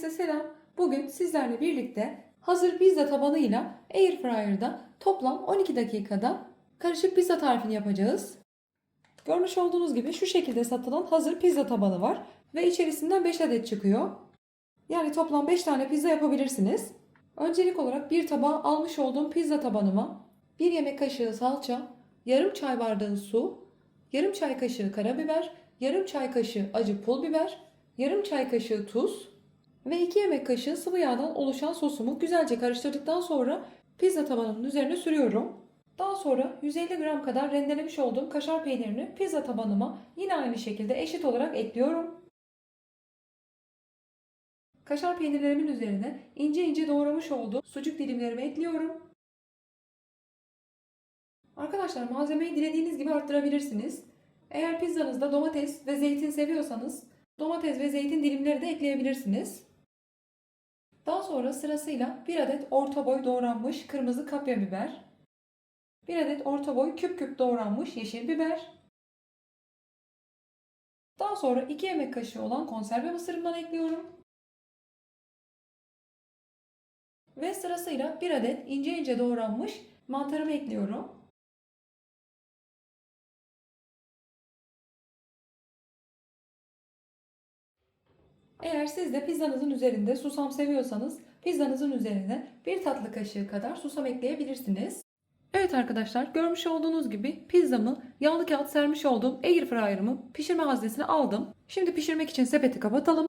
Herkese selam. Bugün sizlerle birlikte hazır pizza tabanıyla Airfryer'da toplam 12 dakikada karışık pizza tarifini yapacağız. Görmüş olduğunuz gibi şu şekilde satılan hazır pizza tabanı var ve içerisinden 5 adet çıkıyor. Yani toplam 5 tane pizza yapabilirsiniz. Öncelik olarak bir tabağa almış olduğum pizza tabanıma 1 yemek kaşığı salça, yarım çay bardağı su, yarım çay kaşığı karabiber, yarım çay kaşığı acı pul biber, yarım çay kaşığı tuz ve 2 yemek kaşığı sıvı yağdan oluşan sosumu güzelce karıştırdıktan sonra pizza tabanının üzerine sürüyorum. Daha sonra 150 gram kadar rendelemiş olduğum kaşar peynirini pizza tabanıma yine aynı şekilde eşit olarak ekliyorum. Kaşar peynirlerimin üzerine ince ince doğramış olduğum sucuk dilimlerimi ekliyorum. Arkadaşlar malzemeyi dilediğiniz gibi arttırabilirsiniz. Eğer pizzanızda domates ve zeytin seviyorsanız domates ve zeytin dilimleri de ekleyebilirsiniz. Sonra sırasıyla bir adet orta boy doğranmış kırmızı kapya biber, bir adet orta boy küp küp doğranmış yeşil biber, daha sonra 2 yemek kaşığı olan konserve mısırımdan ekliyorum. Ve sırasıyla bir adet ince ince doğranmış mantarımı ekliyorum. Eğer siz de pizzanızın üzerinde susam seviyorsanız pizzanızın üzerine bir tatlı kaşığı kadar susam ekleyebilirsiniz. Evet arkadaşlar görmüş olduğunuz gibi pizzamı yağlı kağıt sermiş olduğum air fryer'ımı pişirme haznesine aldım. Şimdi pişirmek için sepeti kapatalım.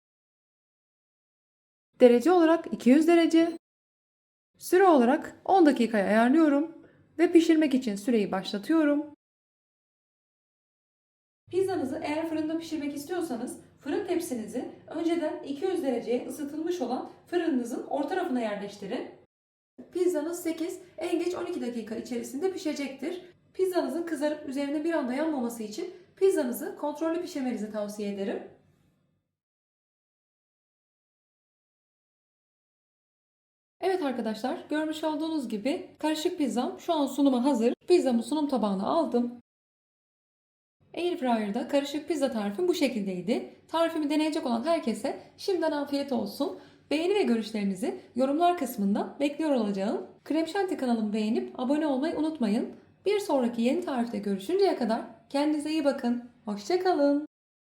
Derece olarak 200 derece. Süre olarak 10 dakikaya ayarlıyorum ve pişirmek için süreyi başlatıyorum. Pizzanızı eğer fırında pişirmek istiyorsanız fırın tepsinizi önceden 200 dereceye ısıtılmış olan fırınınızın orta tarafına yerleştirin. Pizzanız 8, en geç 12 dakika içerisinde pişecektir. Pizzanızın kızarıp üzerine bir anda yanmaması için pizzanızı kontrollü pişirmenizi tavsiye ederim. Evet arkadaşlar görmüş olduğunuz gibi karışık pizzam şu an sunuma hazır. Pizzamı sunum tabağına aldım. Airfryer'da karışık pizza tarifim bu şekildeydi. Tarifimi deneyecek olan herkese şimdiden afiyet olsun. Beğeni ve görüşlerinizi yorumlar kısmında bekliyor olacağım. Krem Şanti kanalımı beğenip abone olmayı unutmayın. Bir sonraki yeni tarifte görüşünceye kadar kendinize iyi bakın. Hoşçakalın.